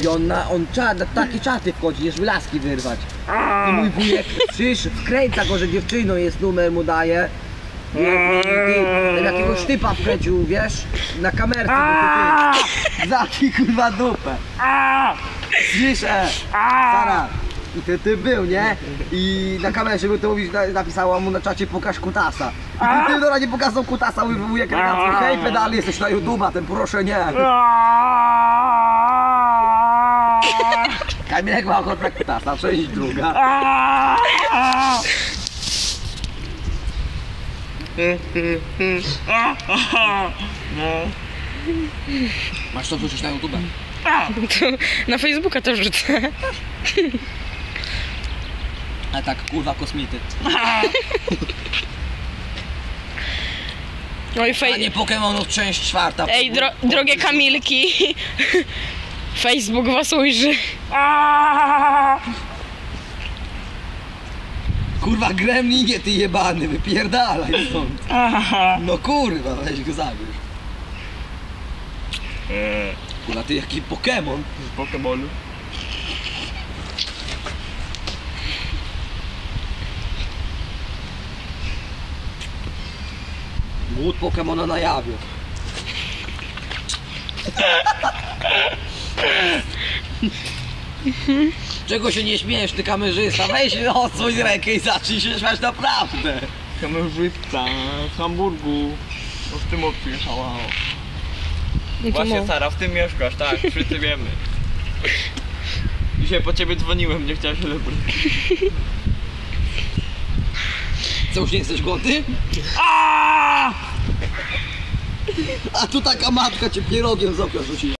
I on, na, on cza, na czaty wchodzi, żeby laski wyrwać. I mój wujek przysz, wkręca go, że dziewczyną jest, numer mu daje. I, jakiegoś typa wkręcił, wiesz, na kamerce, bo ty, zamknij kurwa dupę. Słyszę, Sara. I ty, ty był, nie? I na kamerze był to mówisz, na, napisała mu na czacie pokaż kutasa. I ty, ty dobra, nie pokazał kutasa, wujek elegancko, hej pedale, jesteś na YouTube'a, ten proszę nie. Kamilek ma ochotę kutasa, część druga. Masz to wrzucić na YouTube? Na Facebooka to wrzucę. A tak, kurwa, kosmity. Oj, A fej... nie Pokemonów, część czwarta. Ej, dro drogie Kamilki. Facebook was ujrzy. Kurwa, gremlinie ty jebany, wypierdalaj stąd. No kurwa, weź go zabierz. Kurwa, ty jaki Pokemon. Z Pokemonu. Głód Pokemona na jawie. Czego się nie śmiejesz, ty kamerzysta? Weź odsłoń rękę i zacznij się śmiać naprawdę. Kamerzysta z Hamburgu. No w tym to Właśnie. Sara, w tym mieszkasz, tak, wszyscy wiemy. Dzisiaj po ciebie dzwoniłem, nie chciałem się lepiej. Co, już nie jesteś głodny? A tu taka matka cię pierogiem z okna rzuciła.